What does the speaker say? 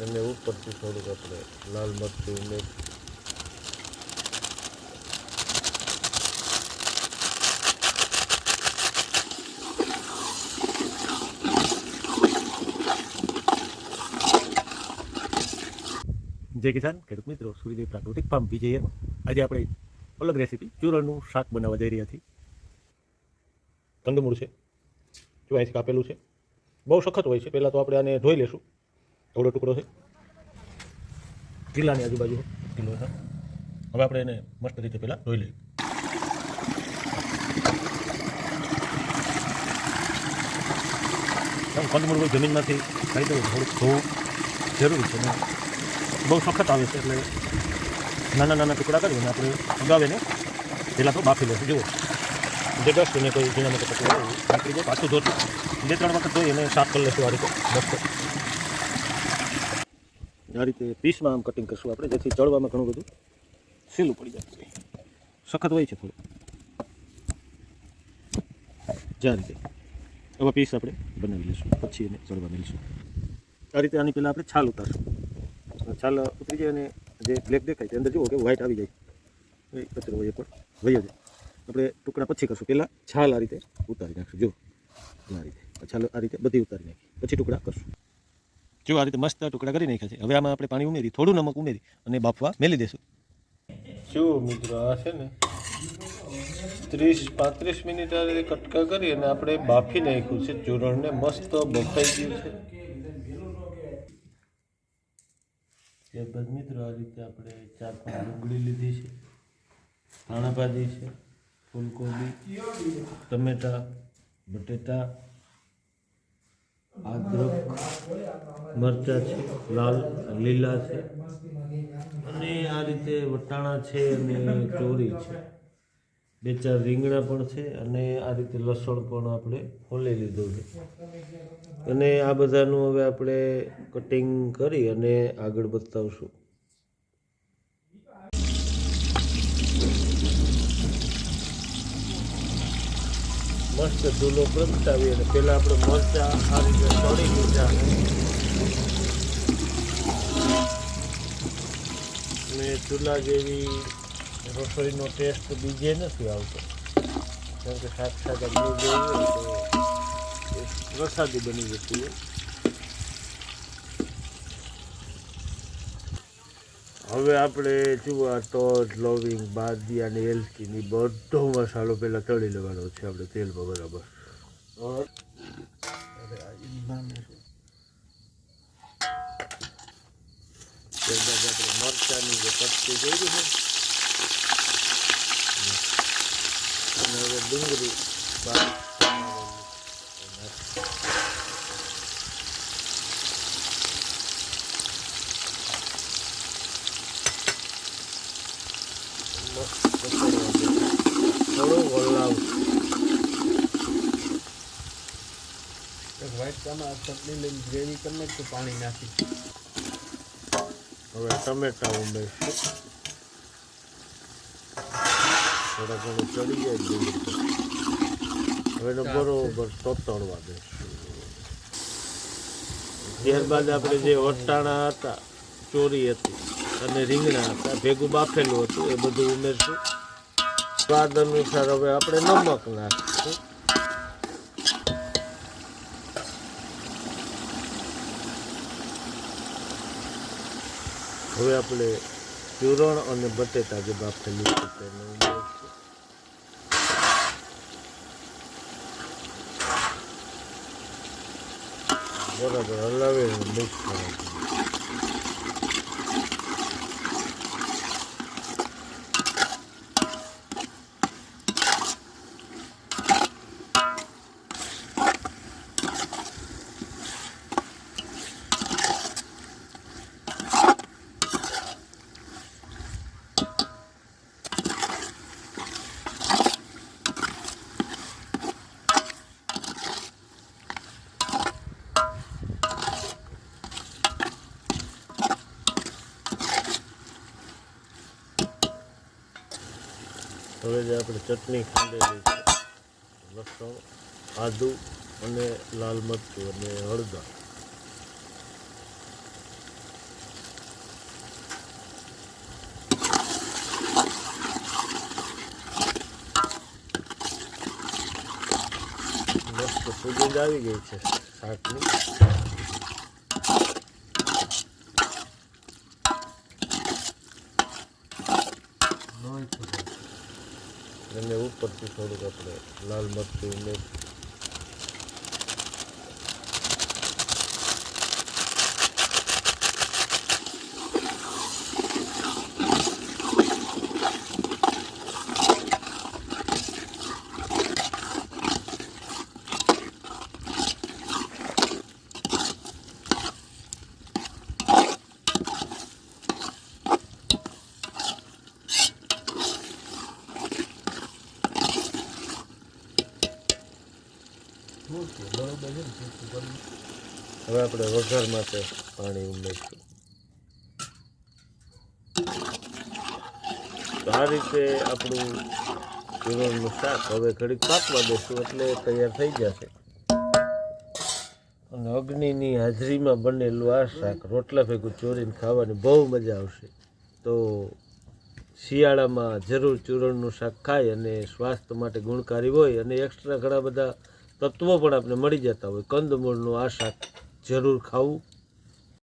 અને ઉપરથી થોડુંક આપણે લાલ મરચું ઉમેર જય કિસાન. ખેડૂત મિત્રો સૂર્યદેવ પ્રાકૃતિક ફાર્મ વિજય આજે આપણે અલગ રેસીપી ચૂરણનું શાક બનાવવા જઈ રહ્યા છીએ. કંદમૂળ છે. જો અહીંથી કાપેલું છે. બહુ સખત હોય છે. પહેલાં તો આપણે આને ધોઈ લેશું. થોડો ટુકડો છે. કિલ્લાની આજુબાજુ કિલ્લો છે હવે આપણે એને મસ્ત રીતે પહેલાં ધોઈ લઈએ. કંદમૂળ જમીનમાંથી કાઢી દઉં થોડુંક ધોવું જરૂરી છે. ને બહુ સખત આવે છે, એટલે નાના નાના ટુકડા કરીને આપણે ઉગાવીને પહેલાં તો બાફી લઈશું જુઓ. જે ડસ્ટ કોઈ ઝીણા માટે પછી નીકળી જાય પાછું ધોતું બે ત્રણ વખત ધોઈ અને સાફ કરી લઈશું આ રીતે. મસ્ત આ રીતે પીસમાં આમ કટિંગ કરશું આપણે, જેથી ચડવામાં ઘણું બધું સહેલું પડી જાય. સખત હોય છે થોડું. જે રીતે. એવા પીસ આપણે બનાવી લઈશું. પછી એને ચડવા મેળવીશું આ રીતે આની પહેલાં આપણે છાલ ઉતારશું. છાલ ઉતરી જાય અને જે બ્લેક દેખાય તે અંદર જુઓ કે વ્હાઈટ આવી જાય. એ કચરો હોય પણ વયો આપણે ટુકડા પછી કરશું. પહેલાં છાલ આ રીતે ઉતારી નાખશું. જો આ રીતે. છાલ આ રીતે બધી ઉતારી નાખી. પછી ટુકડા કરશું. જો આ રીતે મસ્ત ટુકડા કરી નાખ્યા છે, હવે આમાં આપણે પાણી ઉમેરી, થોડું નમક ઉમેરી અને બાફવા મેલી દેશું. જુઓ મિત્રો આ છે ને, ત્રીસ, પાંત્રીસ મિનિટ આ રીતે કટકા કરી અને આપણે બાફી નાખ્યું છે. ચૂરણને મસ્ત બફાઈ ગયું છે. ત્યારબાદ મિત્રો આ રીતે આપણે ચાર પાંચ ડુંગળી લીધી છે ધાણાભાજી છે, ફૂલકોબી, ટમેટા, બટેટા અદરક, મરચાં છે, લાલ, લીલા છે. અને આ રીતે વટાણા છે અને ચોરી છે. બે ચાર રીંગણા પણ છે અને આ રીતે લસણ પણ આપણે ફોલી લીધું છે. અને આ બધાનું હવે આપણે કટિંગ કરી અને આગળ બતાવશું. મસ્ત ધૂલો પ્રગટાવી અને પહેલાં આપણે મરચા આ રીતે તળી લીધા. અને ચૂલા જેવી રસોઈનો ટેસ્ટ બીજે નથી આવતો. કારણ કે શાક શાક આપણે જોઈએ તો પ્રસાદી બની જતી હોય. હવે આપણે જુઓ તજ લવિંગ બાદી અને એલચીની બધો મસાલો પહેલાં તળી લેવાનો છે આપણે તેલમાં બરાબર. ત્યારબાદ આપણે મરચાંની જે પત્તી જોઈ છે. અને હવે ડુંગળી ચામાં ચટણી લઈને ગ્રેવી કરી નાખ તો પાણી નાખી. હવે ટમેટા ઉમેરશું થોડા ઘણું ચડી જાય હવે એને બરોબર તોતળવા દઈશું. ત્યારબાદ આપણે જે વટાણા હતા ચોરી હતી અને રીંગણા હતા ભેગું બાફેલું હતું એ બધું ઉમેરશું. સ્વાદ અનુસાર હવે આપણે નમક નાખીશું. હવે આપણે ચૂરણ અને બટેટા જે બાફેલું છે તેને બરાબર હલાવે મિક્સ કરી હવે જે આપણે ચટણી ખાંડેલી છે, લસણ, આદુ અને લાલ મરચું અને હળદર મસ્ત સુગંધ આવી ગઈ છે શાકની Leute. અને ઉપરથી થોડુંક આપણે લાલ મરચું ઉમેર હવે આપણે વઘાર માટે પાણી ઉમેરીશું. આ રીતે આપણું ચૂરણનું શાક હવે ઘડીક પાકવા દેશું એટલે તૈયાર થઈ જશે. અને અગ્નિની હાજરીમાં બનેલું આ શાક રોટલા ભેગું ચોરીને ખાવાની બહુ મજા આવશે. તો શિયાળામાં જરૂર ચૂરણનું શાક ખાય અને સ્વાસ્થ્ય માટે ગુણકારી હોય અને એક્સ્ટ્રા ઘણા બધા તત્વો પણ આપણે મળી જતા હોય. કંદમૂળનું આ શાક જરૂર ખાવું.